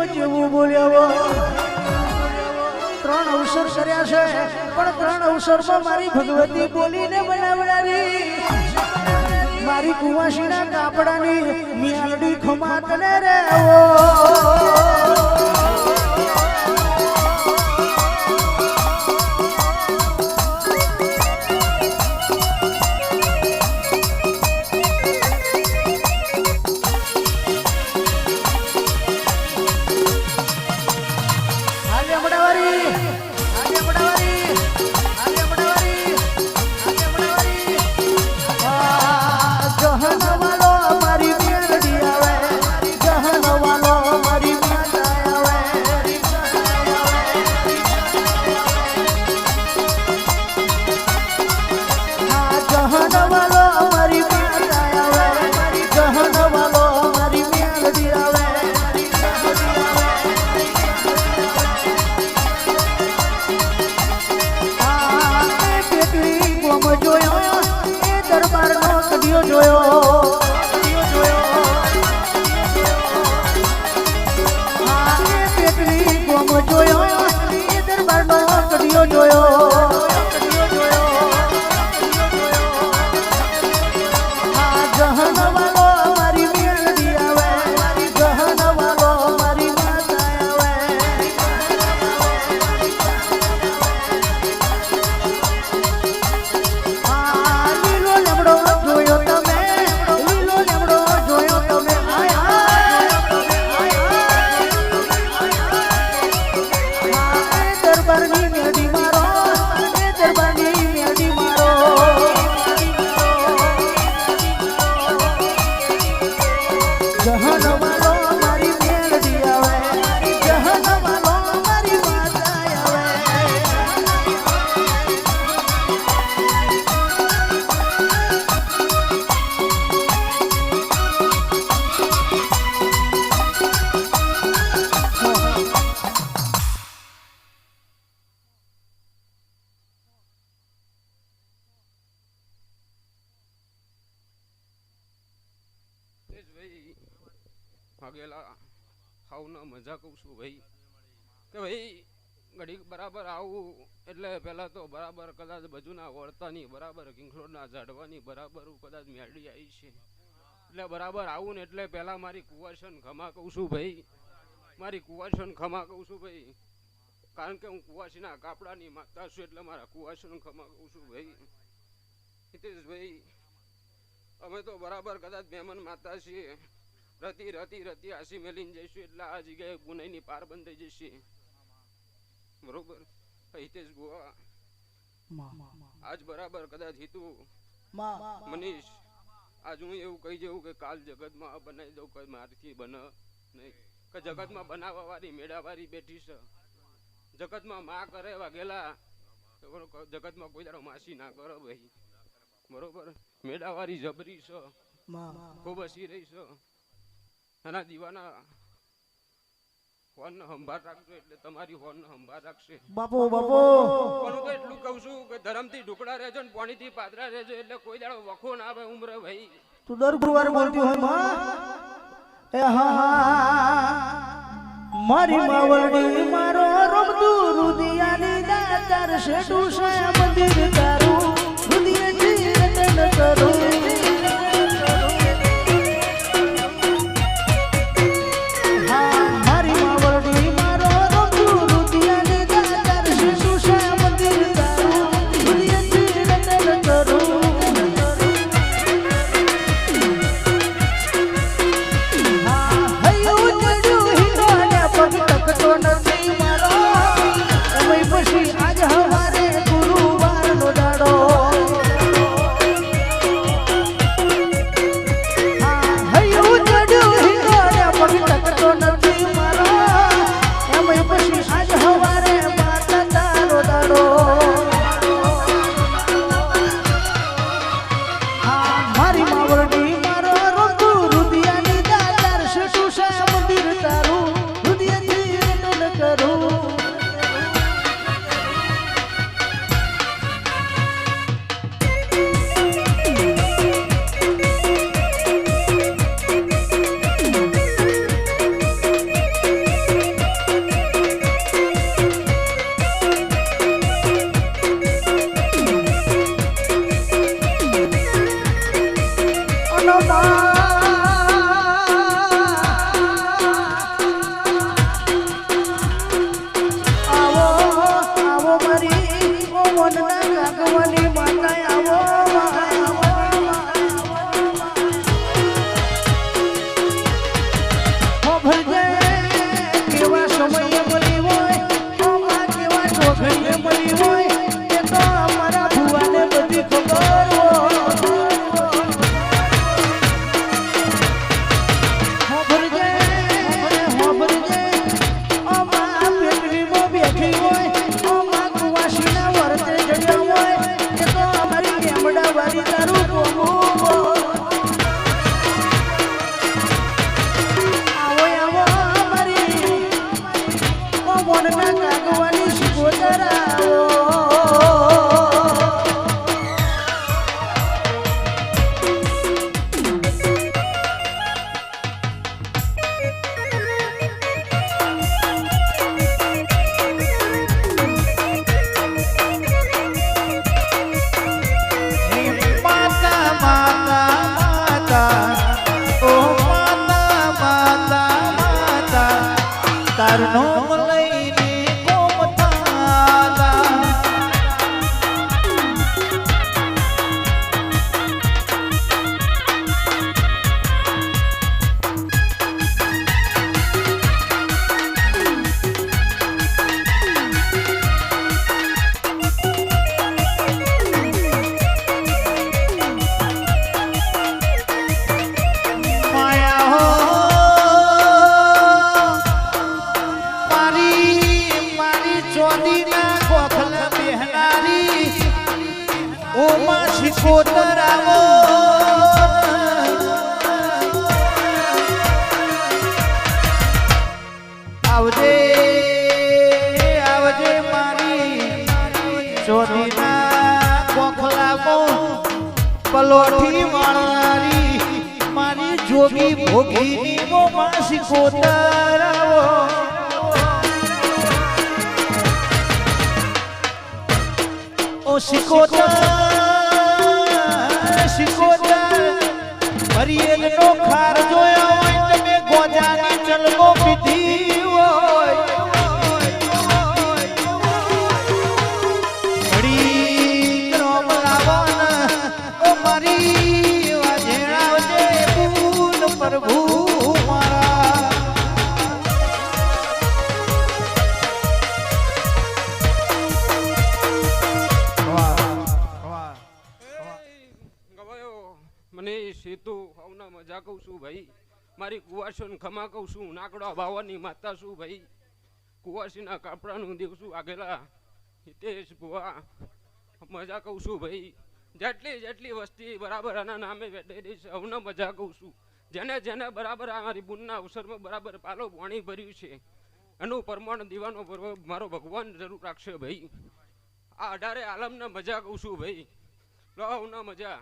ગુરુવારની હું બોલ્યો ત્રણ અવસર કર્યા છે, પણ ત્રણ અવસરમાં મારી ભગવતી બોલીને બનાવનારી મારી કુવાસીના કાપડાની મિયાલડી ખમા તને રે ઓ જોયો એ દરબારનો કડિયો જોયો. সহনবা હાવના મજા કહું છું ભાઈ. કે ભાઈ, ઘડીક બરાબર આવું, એટલે પહેલાં તો બરાબર કદાચ બજુના વળતાની, બરાબર કિંખલોડના ઝાડવાની, બરાબર કદાચ મેળવી આવી છે. એટલે બરાબર આવું ને એટલે પહેલાં મારી કુવાશન ખમા કહું છું ભાઈ. મારી કુવાશન ખમા કહું છું ભાઈ. કારણ કે હું કુવાસીના કાપડાની માતા છું, એટલે મારા કુવાશન ખમા કહું છું ભાઈ. હિતેશભાઈ, અમે તો બરાબર કદાચ મહેમાન માતા છીએ. રતી રતી રતી આસી મેલીને જઈશું એટલે આ જગ્યાએ ગુનાઈની પાર બંધ થઈ જશે. બરોબર? હિતેશ ગોવા. આજ બરાબર કદાચ હિતુ. મનીષ આજ હું એવું કહી જવું કે કાલ જગતમાં બનાવી દઉં કઈ મારથી બન નહીં. કે જગતમાં બનાવવા વાળી મેળા વાળી બેઠી છે. જગતમાં માં કરે વાગેલા જગતમાં કોઈ દાડો માસી ના કરો ભાઈ. બરોબર? મેળાવાળી જબરી છે. ખૂબ હસી રહી છે. એના દીવાના ફોન સંભાળ રાખજો એટલે તમારી ફોન સંભાળ રાખશે. બાપો બાપો. પણ હું તો એટલું કહું છું કે ધરમથી ઢુકડા રહેજો ને પાણીથી પાદરા રહેજો એટલે કોઈ દાડો વખો ના આવે ઉમરે ભાઈ. તું દર ગુરુવારે બોલતી હોયમાં. એ હા હા. મારી માવડી મારો રમતું રુદિયાની દાતાર શેડુ છે મંદિર તારું. રુદિયાથી રતન કરું. આવો મારી ઓમન ના માતા આવો. માર આવો આવજે આવજે મારી ચોદીના ગોખલામાં પલોઠી વાળનારી મારી જોગી ભોગીની મો માસી કોતરાવો ઓ શિકોતર શિકોતર. હરિયેલ નો ખાર મને સીતું હવના મજા કહું છું ભાઈ. મારી કુવાસીને ખમા કહું છું. નાકડો બાવાની માતા છું ભાઈ. કુવાસીના કાપડાનું દિવસું આગેલા હિતેશ ભુવા મજા કહું છું ભાઈ. જેટલી જેટલી વસ્તી બરાબર આના નામે બેઠેલી છે હવના મજા કહું છું. જેને જેને બરાબર આ મારી બુનના અવસરમાં બરાબર પાલો પાણી ભર્યું છે. એનું પ્રમાણ દીવાનો પર્વ મારો ભગવાન જરૂર રાખશે ભાઈ. આ અઢારે આલમના મજા કહું છું ભાઈ. લો હવના મજા.